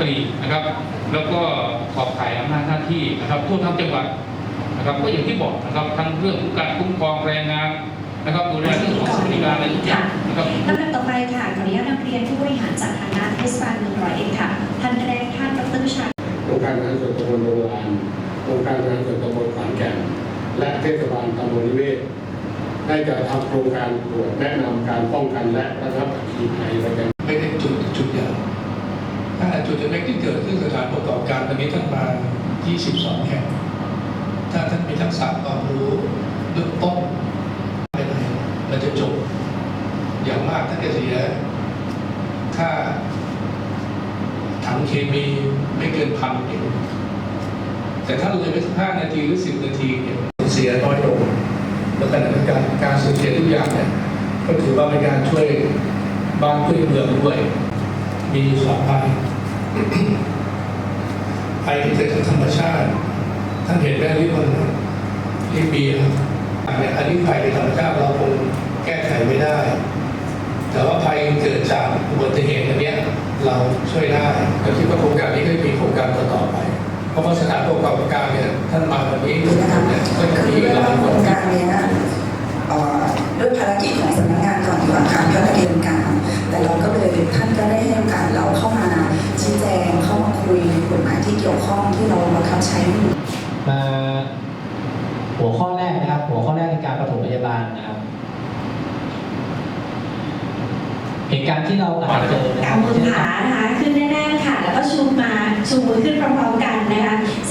ตรีนะครับ แล้วก็ขอบข่ายอำนาจหน้าที่นะครับทั่วทั้งจังหวัดนะครับก็อย่างที่บอกนะครับทั้งเรื่องของการคุ้มครองแรงงานนะครับดูแลเรื่องของสวัสดิการอะไรทุกอย่างนะครับลำดับต่อไปค่ะขออนุญาตนำเรียนผู้บริหารจากคณะเทศบาลเมืองร้อยเอ็ดค่ะท่านแรกท่านดรวิชาองค์การบริหารส่วนตำบลโรงลานองค์การบริหารส่วนตำบลขอนแก่นและเทศบาลตำบลนิเวศได้จัดทำโครงการตรวจแนะนำการป้องกันและระงับอัคคีภัยและการ ไม่ได้จุดจุดใหญ่ ถ้าจุดเล็กที่เกิดขึ้นสถานประกอบการตอนนี้ท่านมา 22 แห่ง ถ้าท่านมีทักษะความรู้เบื้องต้นไปไหนมันจะจบ อย่างมากท่านจะเสียค่าถังเคมีไม่เกินพันเองแต่ถ้าเลยไปสักห้านาทีหรือสิบนาทีเนี่ยเสียน้อยลงแล้วขณะเดียวกันการสูญเสียทุกอย่างเนี่ยก็ถือว่าเป็นการช่วยบ้านช่วยเมืองด้วย มีสองภัยภัยที่เกิดจากธรรมชาติท่านเห็นไหมที่มันที่ปีครับอันเนี้ยอันนี้ภัยในธรรมชาติเราคงแก้ไขไม่ได้ แต่ว่าภัยเกิดจากอุบัติเหตุอันเนี้ยเราช่วยได้เราคิดว่าโครงการนี้ก็จะมีโครงการต่อๆไป เพราะว่าสถานประกอบการเนี่ยท่านมาวันนี้นะคะเนี่ยก็จะก็มีคือหลายโคครนงการ เราบังคับใช้อยู่มาหัวข้อแรกนะครับ หัวข้อแรกในการปฐมพยาบาลนะครับเหตุการณ์ที่เราอาจจะเจอนะคเอารับมือขวานะคะขึ้นแน่ๆค่ะ แล้วก็ชูมาชูมือขึ้นพร้อมๆกันนะคะแสดงให้เห็นนะคะถึงความพร้อมนะคะที่เรานะคะจ